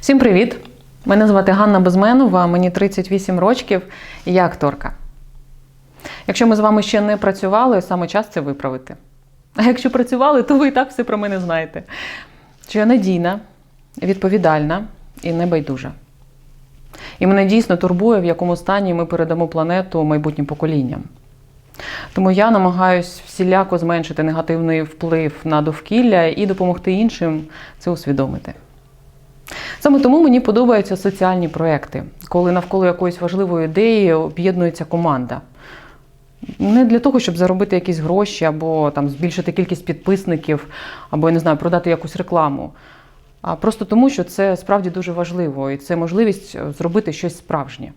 Всім привіт! Мене звати Ганна Безменова, мені 38 років і я акторка. Якщо ми з вами ще не працювали, саме час це виправити. А якщо працювали, то ви і так все про мене знаєте. Що я надійна, відповідальна і небайдужа. І мене дійсно турбує, в якому стані ми передамо планету майбутнім поколінням. Тому я намагаюся всіляко зменшити негативний вплив на довкілля і допомогти іншим це усвідомити. Саме тому мені подобаються соціальні проекти, коли навколо якоїсь важливої ідеї об'єднується команда. Не для того, щоб заробити якісь гроші, або там збільшити кількість підписників, або я не знаю, продати якусь рекламу. А просто тому, що це справді дуже важливо, і це можливість е, зробити щось справжнє,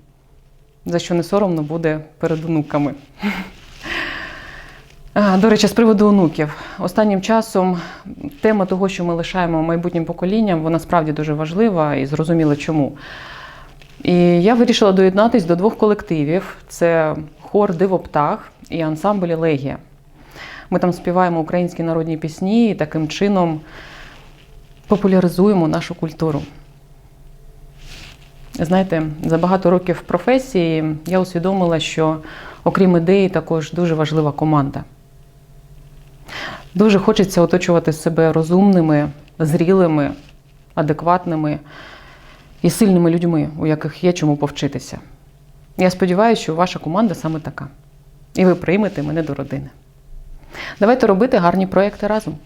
за що не соромно буде перед онуками. До речі, з приводу онуків. Останнім часом тема того, що ми лишаємо майбутнім поколінням, вона справді дуже важлива і зрозуміло чому. І я вирішила доєднатись до двох колективів: це хор Дивоптах і ансамбль Елегія. Ми там співаємо українські народні пісні і таким чином популяризуємо нашу культуру. Знаєте, за багато років професії я усвідомила, що окрім ідеї, також дуже важлива команда. Дуже хочеться оточувати себе розумними, зрілими, адекватними і сильними людьми, у яких є чому повчитися. Я сподіваюся, що ваша команда саме така. І ви приймете мене до родини. Давайте робити гарні проекти разом.